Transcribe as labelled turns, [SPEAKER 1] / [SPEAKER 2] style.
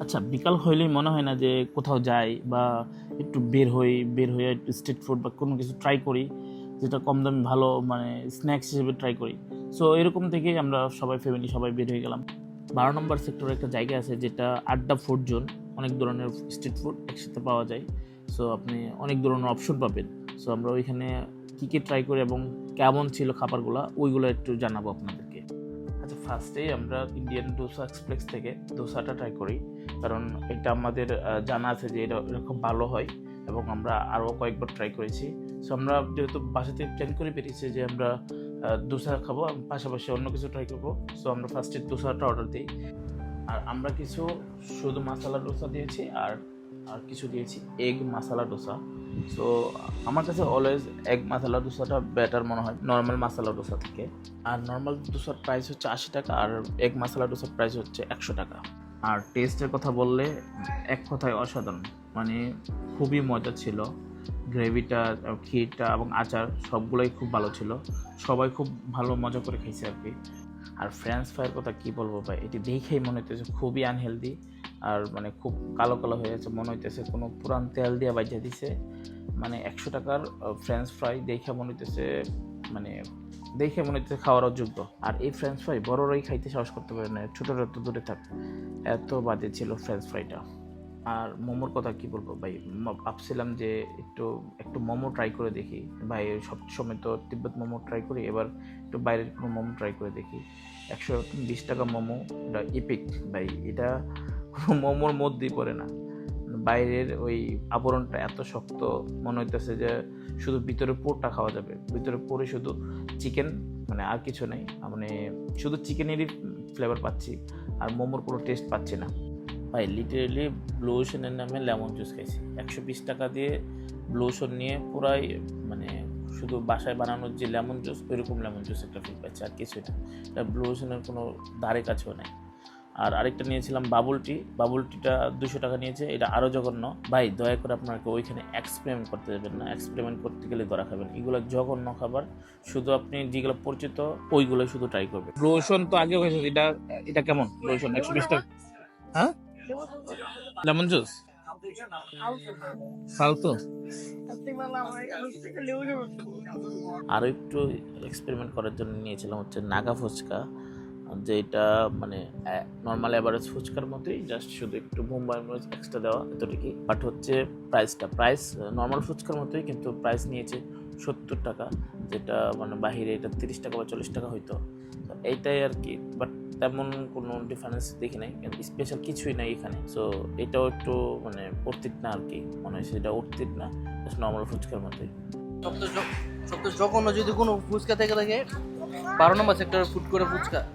[SPEAKER 1] আচ্ছা বিকাল হইলেই মনে হয় না যে কোথাও যাই বা একটু বের হই, বের হয়ে একটু স্ট্রিট ফুড বা কোনো কিছু ট্রাই করি, যেটা কম দামে ভালো মানে স্ন্যাক্স হিসেবে ট্রাই করি। সো এরকম থেকেই আমরা সবাই ফ্যামিলি সবাই বের হয়ে গেলাম। বারো নম্বর সেক্টরে একটা জায়গা আছে যেটা আড্ডা ফুড জোন অনেক ধরনের স্ট্রিট ফুড একসাথে পাওয়া যায়। সো আপনি অনেক ধরনের অপশন পাবেন। সো আমরা ওইখানে কী কী ট্রাই করি এবং কেমন ছিল খাবারগুলো, ওইগুলো একটু জানাব আপনাদেরকে। আচ্ছা ফার্স্টেই আমরা ইন্ডিয়ান ডোসা এক্সপ্রেস থেকে ডোসাটা ট্রাই করি। কারণ এটা আমাদের জানা আছে যে এটা খুব ভালো হয় এবং আমরা আরও কয়েকবার ট্রাই করেছি। সো আমরা যেহেতু বাসাতে প্ল্যান করে বেরিয়েছি যে আমরা দোসা খাব পাশাপাশি অন্য কিছু ট্রাই করব। সো আমরা ফার্স্টে দোসাটা অর্ডার দিই। আর আমরা কিছু শুধু মশলা ডোসা দিয়েছি আর আর কিছু দিয়েছি এগ মশলা ডোসা সো আমার কাছে অলওয়েজ এগ মশলা ডোসাটা বেটার মনে হয় নর্মাল মশলা ডোসা থেকে। আর নর্মাল ডোসার প্রাইস হচ্ছে আশি টাকা আর এগ মশলা ডোসার প্রাইস হচ্ছে একশো টাকা। আর টেস্টের কথা বললে এক কথায় অসাধারণ। মানে খুবই মজা ছিল। গ্রেভিটা ক্ষীরটা এবং আচার সবগুলোই খুব ভালো ছিল। সবাই খুব ভালো মজা করে খেয়েছে আর কি। আর ফ্রেঞ্চ ফ্রাইয়ের কথা কী বলব ভাই? এটি দেখেই মনে হইতেছে খুবই আনহেলদি আর মানে খুব কালো কালো হয়ে যাচ্ছে মনে হইতেছে কোনো পুরান তেল দিয়ে বাজিয়ে দিছে। মানে একশো টাকার ফ্রেঞ্চ ফ্রাই দেখে মনে হইতেছে মানে দেখে মনে হচ্ছে খাওয়ার অযোগ্য আর এই ফ্রেঞ্চ ফ্রাই বড়রাই খাইতে সাহস করতে পারে না, ছোটরা তো দূরে থাক। এত বাজে ছিল ফ্রেঞ্চ ফ্রাইটা আর মোমোর কথা কি বলব? ভাই ভাবছিলাম যে একটু একটু মোমো ট্রাই করে দেখি। ভাই, সব সময় তো তিব্বত মোমো ট্রাই করি, এবার একটু বাইরের কোনো মোমো ট্রাই করে দেখি। একশো বিশ টাকা মোমো, এটা ইপিক ভাই, এটা কোনো মোমোর মধ্যেই পড়ে না। বাইরের ওই আবরণটা এত শক্ত, মনে হইতেছে যে শুধু ভিতরে পোরটা খাওয়া যাবে। ভিতরে পরে শুধু চিকেন মানে আর কিছু নেই। মানে শুধু চিকেনেরই ফ্লেভার পাচ্ছি, আর মোমোর কোনো টেস্ট পাচ্ছি না। ভাই লিটারেলি ব্লু ওশনের নামে লেমন জুস খাইছি। একশো বিশ টাকা দিয়ে ব্লু ওশন নিয়ে পুরাই মানে শুধু বাসায় বানানোর যে লেমন জুস ওইরকম লেমন জুস একটা ফিল পাচ্ছি আর কিছুই না। এটা ব্লু ওশনের কোনো ধারে কাছেও নেই। আর আরেকটা নিয়েছিলাম বাবুল টি বাবুল টিটা দুশো টাকা নিয়েছে এটা আরও জঘন্য। ভাই দয়া করে আপনাকে ওইখানে এক্সপেরিমেন্ট করতে দেবেন না। এক্সপেরিমেন্ট করতে গেলে ধরা খাবেন। এগুলো জঘন্য খাবার। শুধু আপনি যেগুলো পরিচিত ওইগুলো শুধু ট্রাই করবেন। লোশন তো আগে হয়েছে এটা এটা কেমন লোশন একশো বিশ টাকা। হ্যাঁ? লেমন জুস ফালতু আরও একটু এক্সপেরিমেন্ট করার জন্য নিয়েছিলাম হচ্ছে নাগা ফুচকা। যেটা মানে নর্মাল অ্যাভারেজ ফুচকার মতোই জাস্ট শুধু একটু মুম্বাই মরিচ এক্সট্রা দেওয়া, এতটুকুই। বাট হচ্ছে প্রাইসটা প্রাইস নর্মাল ফুচকার মতোই, কিন্তু প্রাইস নিয়েছে সত্তর টাকা, যেটা মানে বাহিরে এটা তিরিশ টাকা বা চল্লিশ টাকা হইতো। তো এইটাই আর কি। বাট তেমন কোনো ডিফারেন্স দেখি নাই স্পেশাল কিছুই নাই এখানে। সো এটাও একটু মানে অর্থিত না আর কি, মনে হয় সেটা অর্থিত না নর্মাল ফুচকার মতোই।
[SPEAKER 2] জ- সবচেয়ে জঘন্য যদি কোনো ফুচকা থেকে থাকে বারো নম্বর সেক্টরে ফুড করে ফুচকা।